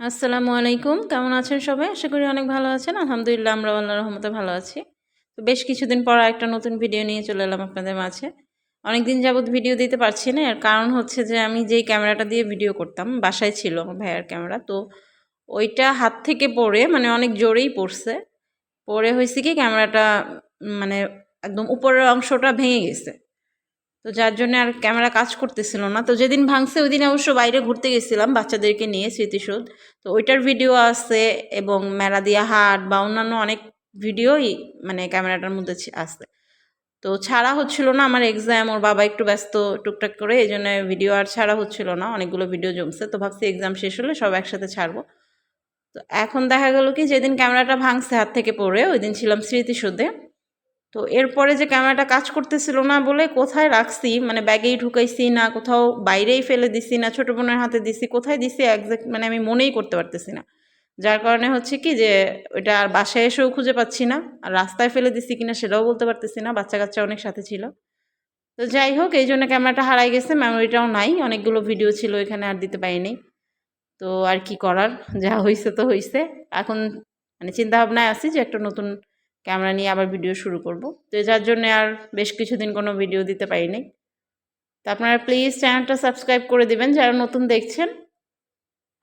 আসসালামু আলাইকুম। কেমন আছেন সবাই? আশা করি অনেক ভালো আছেন। আলহামদুলিল্লাহ, আমরা আল্লাহর রহমতে ভালো আছি। তো বেশ কিছুদিন পর একটা নতুন ভিডিও নিয়ে চলে এলাম আপনাদের মাঝে। অনেক দিন যাবৎ ভিডিও দিতে পারছি না। এর কারণ হচ্ছে যে, আমি যেই ক্যামেরাটা দিয়ে ভিডিও করতাম, বাসায় ছিল আমার ভাইয়ার ক্যামেরা, তো ওইটা হাত থেকে পড়ে মানে অনেক জোরেই পড়ছে। পড়ে হয়েছে কি, ক্যামেরাটা মানে একদম উপরের অংশটা ভেঙে গেছে। তো যার জন্য আর ক্যামেরা কাজ করতেছিল না। তো যেদিন ভাঙছে ওই দিন অবশ্য বাইরে ঘুরতে গেছিলাম বাচ্চাদেরকে নিয়ে স্মৃতিসৌধ। তো ওইটার ভিডিও আছে এবং মেলা দিয়া হাট বা অন্যান্য অনেক ভিডিওই মানে ক্যামেরাটার মধ্যে আছে। তো ছাড়া হচ্ছিল না আমার এক্সাম ওর বাবা একটু ব্যস্ত টুকটাক করে, এই জন্য ভিডিও আর ছাড়া হচ্ছিল না। অনেকগুলো ভিডিও জমছে। তো ভাবছি এক্সাম শেষ হলে সব একসাথে ছাড়বো। তো এখন দেখা গেল কি, যেদিন ক্যামেরাটা ভাঙছে হাত থেকে পড়ে ওই দিন ছিলাম স্মৃতিসৌধে। তো এরপরে যে ক্যামেরাটা কাজ করতেছিল না বলে কোথায় রাখছি? মানে ব্যাগেই ঢুকাইছি না, কোথাও বাইরেই ফেলে দিছি না, ছোটো বোনের হাতে দিছি, কোথায় দিছি একজ্যাক্ট মানে আমি মনেই করতে পারতেছি না। যার কারণে হচ্ছে কি যে ওইটা আর বাসায় এসেও খুঁজে পাচ্ছি না, আর রাস্তায় ফেলে দিছি কিনা সেটাও বলতে পারতেছি না বাচ্চা কাচ্চা অনেক সাথে ছিল। তো যাই হোক, এই জন্য ক্যামেরাটা হারাই গেছে মেমোরিটাও নাই, অনেকগুলো ভিডিও ছিল এখানে আর দিতে পারিনি। তো আর কি করার, যা হয়েছে তো হয়েছে এখন মানে চিন্তা ভাবনায় আছি যে একটা নতুন ক্যামেরা নিয়ে আবার ভিডিও শুরু করব। তো যার জন্য আর বেশ কিছুদিন কোনো ভিডিও দিতে পারিনি। তো আপনারা প্লিজ চ্যানেলটা সাবস্ক্রাইব করে দেবেন যারা নতুন দেখছেন।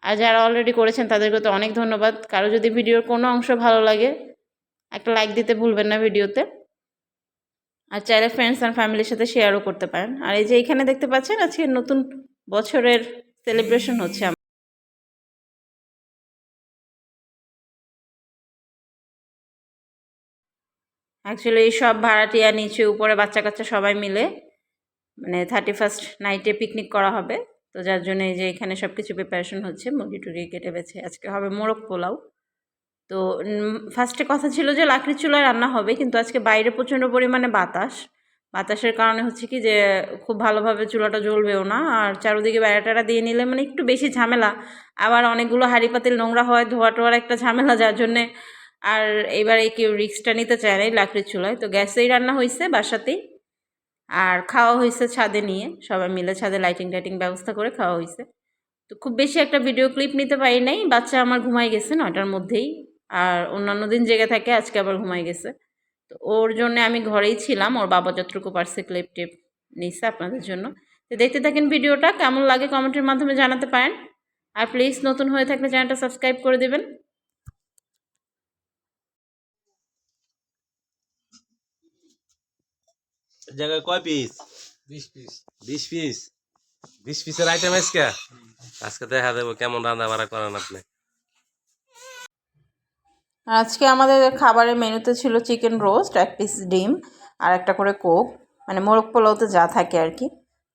আর যারা অলরেডি করেছেন, তাদেরকে তো অনেক ধন্যবাদ। কারও যদি ভিডিওর কোনো অংশ ভালো লাগে, একটা লাইক দিতে ভুলবেন না ভিডিওতে। আর চাইলে ফ্রেন্ডস অ্যান্ড ফ্যামিলির সাথে শেয়ারও করতে পারেন। আর এই যে এখানে দেখতে পাচ্ছেন, আজকে নতুন বছরের সেলিব্রেশন হচ্ছে অ্যাকচুয়ালি সব ভাড়াটিয়া, নিচে, উপরে বাচ্চা কাচ্চা সবাই মিলে মানে থার্টি ফার্স্ট নাইটে পিকনিক করা হবে। তো যার জন্য এই যে এখানে সব কিছু প্রিপারেশন হচ্ছে মুরগি টুরগি কেটে বেছে। আজকে হবে মোরগ পোলাও। তো ফার্স্টে কথা ছিল যে লাকড়ির চুলায় রান্না হবে, কিন্তু আজকে বাইরে প্রচণ্ড পরিমাণে বাতাস। বাতাসের কারণে হচ্ছে কি যে খুব ভালোভাবে চুলাটা জ্বলবেও না, আর চারোদিকে বেড়াটারা দিয়ে নিলে মানে একটু বেশি ঝামেলা। আবার অনেকগুলো হাঁড়ি পাতিল নোংরা হয় ধোয়া টোয়ার একটা ঝামেলা, যার জন্যে আর এবারে কেউ রিক্সটা নিতে চায় নাই লাকড়ির চুলায়। তো গ্যাসেই রান্না হয়েছে বাসাতেই। আর খাওয়া হয়েছে ছাদে নিয়ে। সবাই মিলে ছাদে লাইটিং টাইটিং ব্যবস্থা করে খাওয়া হয়েছে তো খুব বেশি একটা ভিডিও ক্লিপ নিতে পারি নাই। বাচ্চা আমার ঘুমাই গেছে নয়টার মধ্যেই। আর অন্যান্য দিন জেগে থাকে, আজকে আবার ঘুমাই গেছে। তো ওর জন্য আমি ঘরেই ছিলাম। ওর বাবা যতটুকু পারছে ক্লিপ টিপ নিচ্ছে আপনাদের জন্য। তো দেখতে থাকেন ভিডিওটা কেমন লাগে কমেন্টের মাধ্যমে জানাতে পারেন। আর প্লিজ নতুন হয়ে থাকলে চ্যানেলটা সাবস্ক্রাইব করে দেবেন। জায়গায় কয় পিস বিশ পিস বিশ পিস বিশ পিসের আইটেম আজকে? আজকে দেখা দেবো কেমন রান্না বাড়া করেন আপনি। আজকে আমাদের খাবারের মেনুতে ছিল চিকেন রোস্ট এক পিস ডিম আর একটা করে কোক মানে মোরগ পোলাওতে যা থাকে আর কি।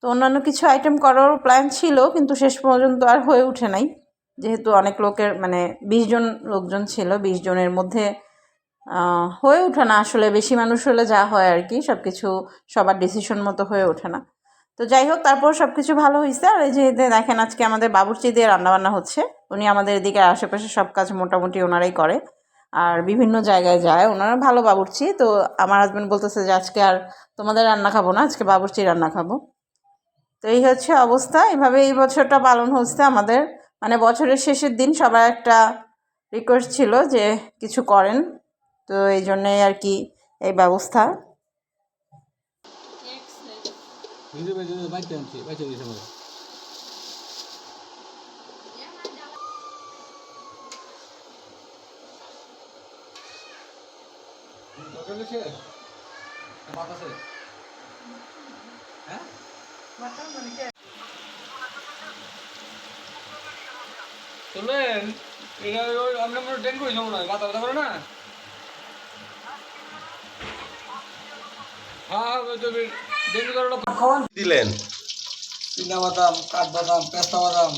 তো অন্যান্য কিছু আইটেম করার প্ল্যান ছিল কিন্তু শেষ পর্যন্ত আর হয়ে ওঠে নাই। যেহেতু অনেক লোকের মানে বিশ জন লোকজন ছিল বিশ জনের মধ্যে হয়ে ওঠে না আসলে, বেশি মানুষ হলে যা হয় আর কি সব কিছু সবার ডিসিশন মতো হয়ে ওঠে না। তো যাই হোক, তারপর সব কিছু ভালো হয়েছে আর এই যে দেখেন আজকে আমাদের বাবুর্চি দিয়ে রান্নাবান্না হচ্ছে। উনি আমাদের এদিকে আশেপাশে সব কাজ মোটামুটি ওনারাই করে। আর বিভিন্ন জায়গায় যায়। ওনারা ভালো বাবুর্চি। তো আমার হাজব্যান্ড বলতেছে যে, আজকে আর তোমাদের রান্না খাব না, আজকে বাবুর্চি রান্না খাব। তো এই হচ্ছে অবস্থা। এইভাবে এই বছরটা পালন হচ্ছে আমাদের। মানে বছরের শেষের দিন সবার একটা রিকোয়েস্ট ছিল যে কিছু করেন। তো এই জন্যই আর কি এই ব্যবস্থা। দিয়েছে চলেন। এটা আমরা মনে ট্রেন করেছিলাম না মাথা ব্যথা করে না হ্যাঁ হ্যাঁ ওই তো ট্রেন করাটা খাওয়ান দিলেন। চিনা বাদাম কাঠ বাদাম পেস্তা বাদাম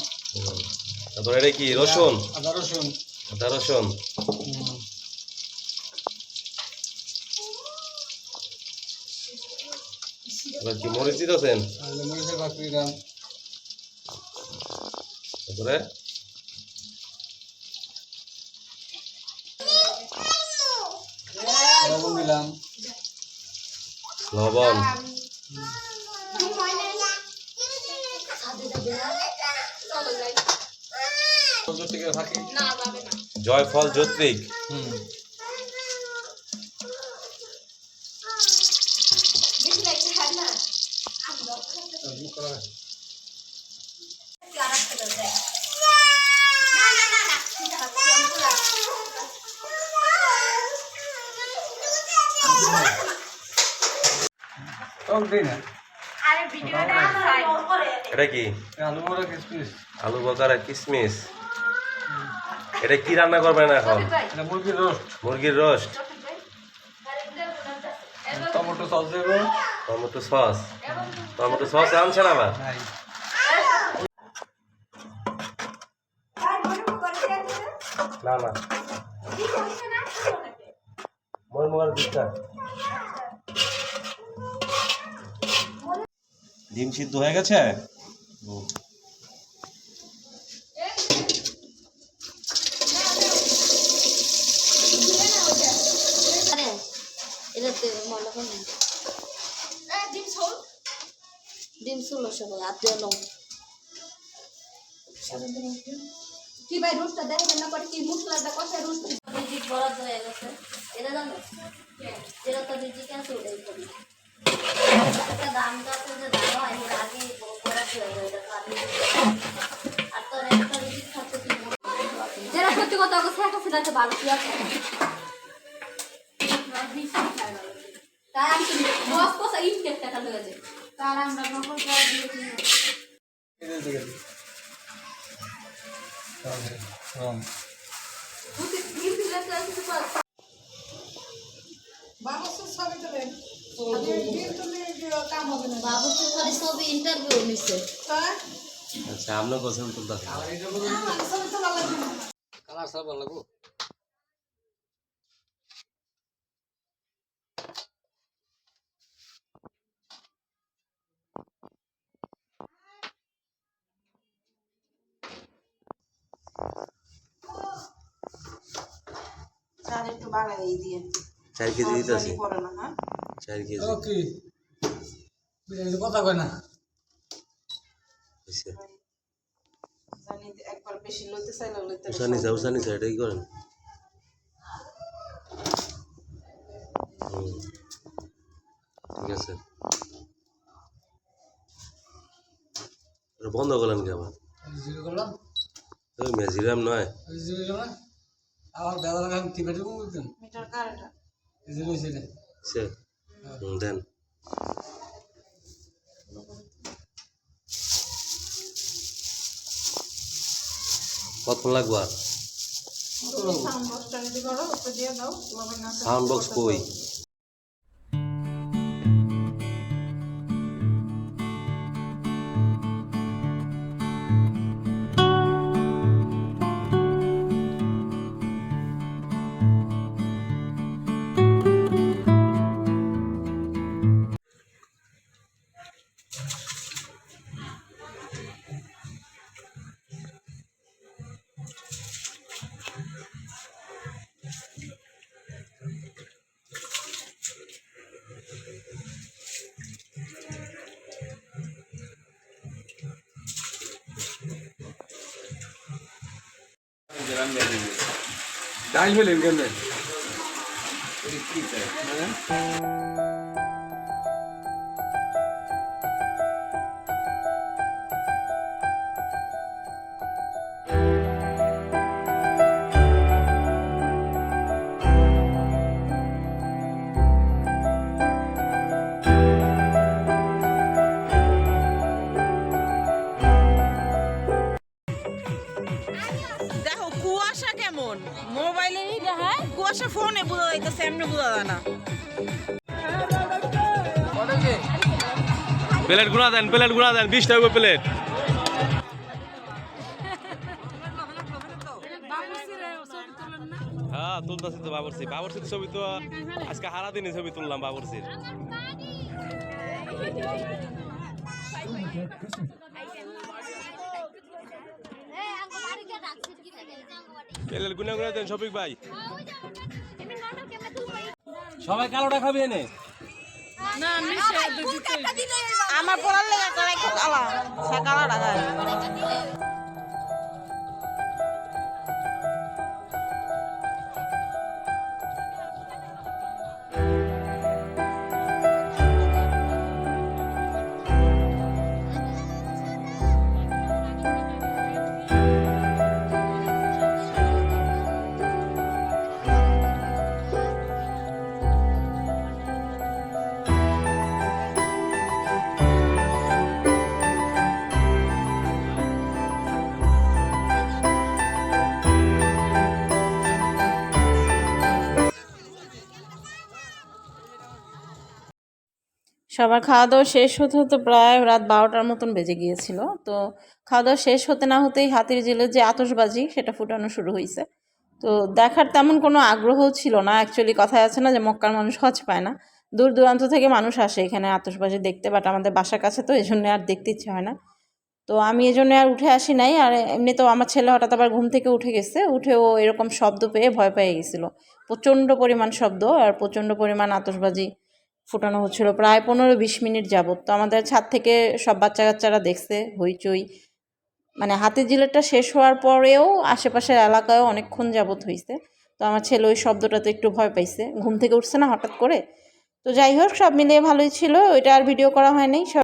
তারপর এটা কি? রসুন? আদা রসুন। আদা রসুন। কি মরিচ দিতেছেন? মরিচের বাকি দিলাম। তারপরে? লবণ দিলাম। লবণ থেকে থাকি জয়ফল যৌত্রিক হুম। টক দিই না এটা কি? আলু কিসমিস। বকার আর এটা কি রান্না করবেন এখন? মুরগির রোস্ট। মুরগির রোস্ট? টমেটো সস দেবো। Tomato sauce? টমেটো সস আনছেন আবার? না না। মই মোবাইল দিচ্ছা ডিম সিদ্ধ হয়ে গেছে? হুম। আরে এটাতে ডিম ষোলো সবাই আর দিয়ে লং কি ভাই রুটটা দেখেন না পরে কি মশলাটা কষায় রুট বিজি বরাদ্দ হয়ে গেছে। এটা জানো? এটা তো বিজি ক্যান্সেল হয়ে যাবে একটা দাম যাচ্ছে যে দাম হয় এর আগে বরাদ্দ হয়ে যাবে এটা খালি আর তোর একটা বিজি খাচ্ছে কি যারা সত্যি কথা কথা সেটাতে ভালো কি আছে তাই আমি বস কষা ইনটেক টাকা লেগেছে তার আমরা নকল করে দিয়েছি। এটা দিকে তাহলে রং আছে বাবু তো খালি ছবি ইন্টারভিউ নিছে আচ্ছা কালার সব ভালো লাগবো? চাল একটু বাড়াই দিয়ে। চার কেজি না হ্যাঁ? চার কেজি। ও কি? বিরিয়ানি কথা কয় না। জানি একবার বেশি লইতে চাইলে লইতে এটাই করেন। ঠিক আছে। বন্ধ করলেন কি আবার? করলাম। ওই মেজিরাম নয়। করলাম আবার বেদা লাগাম টিপে টিপে বলতেন মিটার কারেটা দেন। কতক্ষণ লাগবো আর? সাউন্ড বক্স কই? ডাল ফেলেন কেন দেখো কেমন মোবাইলেরই হ্যাঁ কুয়াশা ফোনে বোঝা যাইতেছে এমনি বোঝা যায় না প্লেট গুণা দেন প্লেট গুণা দেন বিশ টাকা প্লেট হ্যাঁ তুলতেছি তো বাবরসি বাবরসির ছবি তো আজকে হারা দিনে ছবি তুললাম বাবরসির প্লেট গুনা গুনা দেন শফিক ভাই? সবাই কালোটা খাবি এনে? আমার পড়ার লেগে একটা রেখে কালা। সে কালাটা গায়ে সবার খাওয়া দাওয়া শেষ হতে হতে প্রায় রাত বারোটার মতন বেজে গিয়েছিল। তো খাওয়া দাওয়া শেষ হতে না হতেই হাতির ঝিলের যে আতসবাজি সেটা ফুটানো শুরু হয়েছে তো দেখার তেমন কোনো আগ্রহ ছিল না। অ্যাকচুয়ালি কথায় আছে না যে মক্কার মানুষ হজ পায় না। দূর দূরান্ত থেকে মানুষ আসে এখানে আতসবাজি দেখতে বাট আমাদের বাসার কাছে তো এই জন্য আর দেখতে ইচ্ছে হয় না। তো আমি এই জন্য আর উঠে আসি নাই। আর এমনি তো আমার ছেলে হঠাৎ আবার ঘুম থেকে উঠে গেছে। উঠে ও এরকম শব্দ পেয়ে ভয় পেয়ে গেছিল। প্রচণ্ড পরিমাণ শব্দ আর প্রচণ্ড পরিমাণ আতশবাজি ফুটানো হচ্ছিল। প্রায় পনেরো বিশ মিনিট যাবত তো আমাদের ছাদ থেকে সব বাচ্চা কাচ্চারা দেখছে, হইচই। মানে হাতের জিলেটটা শেষ হওয়ার পরেও আশেপাশের এলাকায়ও অনেকক্ষণ যাবৎ হয়েছে তো আমার ছেলে ওই শব্দটাতে একটু ভয় পাইছে। ঘুম থেকে উঠছে না হঠাৎ করে? তো যাই হোক, সব মিলিয়ে ভালোই ছিল। ওইটা আর ভিডিও করা হয়নি। সব